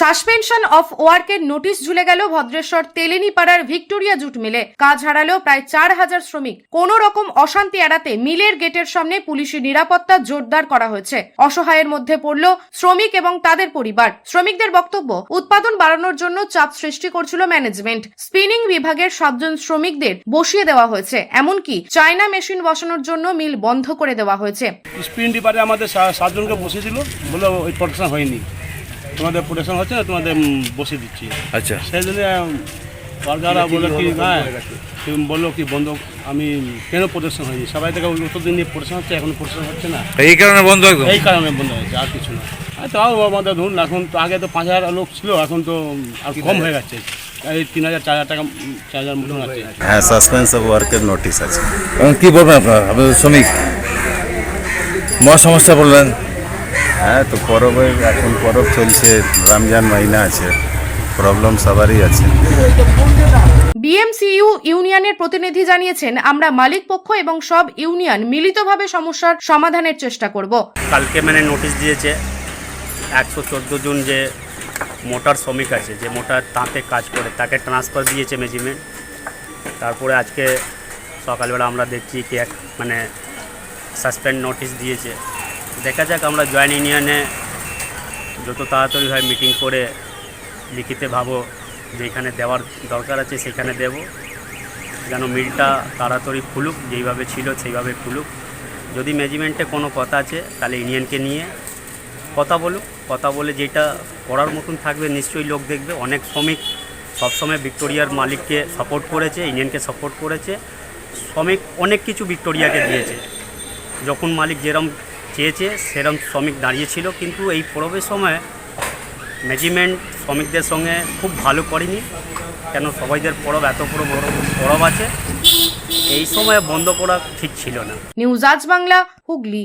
Suspension of ওয়ার্কের notice ঝুলে গেল ভদ্রেশ্বর তেলেনিপাড়ার ভিক্টোরিয়া জুট মিলে। কাজ হারালো প্রায় চার হাজার শ্রমিক। কোন রকম অশান্তি এড়াতে মিলের গেটের সামনে পুলিশি নিরাপত্তা জোরদার করা হয়েছে। অসহায়ের মধ্যে পড়ল শ্রমিক এবং তাদের পরিবার। শ্রমিকদের বক্তব্য, উৎপাদন বাড়ানোর জন্য চাপ সৃষ্টি করছিল ম্যানেজমেন্ট স্পিনিং বিভাগের সাতজন শ্রমিকদের বসিয়ে দেওয়া হয়েছে। এমনকি চায়না মেশিন বসানোর জন্য মিল বন্ধ করে দেওয়া হয়েছে। স্পিন ডিপারে আমাদের সাতজনকে বলে ওই প্রোটেকশন হয়নি। তোমাদের প্রোটেকশন হচ্ছে না তোমাদের বসিয়ে দিচ্ছি। আচ্ছা। সেই জন্য সরকাররা বলল কি হ্যাঁ কি? বলল কি বন্ধ আমি কেন প্রোটেকশন হয়নি? সবাই থেকে দিন প্রোটেকশন হচ্ছে এখন প্রোটেকশন হচ্ছে না। এই কারণে বন্ধ একদম? এই কারণে বন্ধ হয়েছে আর কিছু না। আর তাও আমাদের ধরুন এখন তো আগে তো পাঁচ হাজার লোক ছিল এখন তো আর কম হয়ে গেছে। এই তিন হাজার চার হাজার টাকা চার হাজার মতন আছে। হ্যাঁ সাসপেন্স অফ ওয়ার্কের নোটিশ আছে। এখন কি বলবেন আপনার? আপনাদের শ্রমিক? মহা সমস্যা বললেন। হ্যাঁ তো পরবের এখন পরব চলছে রমজান মাইনা আছে প্রবলেম সবারই আছে। বিএমসিইউ ইউনিয়নের প্রতিনিধি জানিয়েছেন আমরা মালিক পক্ষ এবং সব ইউনিয়ন মিলিতভাবে সমস্যার সমাধানের চেষ্টা করব। কালকে মানে নোটিশ দিয়েছে একশো চোদ্দ জন যে মোটর শ্রমিক আছে যে মোটর তাঁতে কাজ করে তাকে ট্রান্সফার দিয়েছে ম্যানেজমেন্ট তারপরে আজকে সকালবেলা আমরা দেখছি কি এক মানে সাসপেন্ড নোটিশ দিয়েছে। দেখা যাক আমরা জয়েন্ট ইউনিয়নে যত তাড়াতাড়ি হয় মিটিং করে লিখিতে ভাবো যেখানে দেওয়ার দরকার আছে সেখানে দেব। যেন মিলটা তাড়াতাড়ি খুলুক, যেইভাবে ছিল সেইভাবে খুলুক। যদি ম্যানেজমেন্টে কোনো কথা আছে, তাহলে ইউনিয়নকে নিয়ে কথা বলুক। কথা বলে যেটা করার মতন থাকবে, নিশ্চয়ই লোক দেখবে। অনেক শ্রমিক সবসময় ভিক্টোরিয়ার মালিককে সাপোর্ট করেছে, ইউনিয়নকে সাপোর্ট করেছে। শ্রমিক অনেক কিছু ভিক্টোরিয়াকে দিয়েছে। যখন মালিক যেরম চেয়েছে সেরম শ্রমিক দাঁড়িয়েছিল কিন্তু এই পরবের সময় ম্যানেজমেন্ট শ্রমিকদের সঙ্গে খুব ভালো করেনি, কেন সবাইদের পরব, এত বড় বড় পরব আছে, এই সময় বন্ধ করা ঠিক ছিল না। নিউজ আজ বাংলা, হুগলি।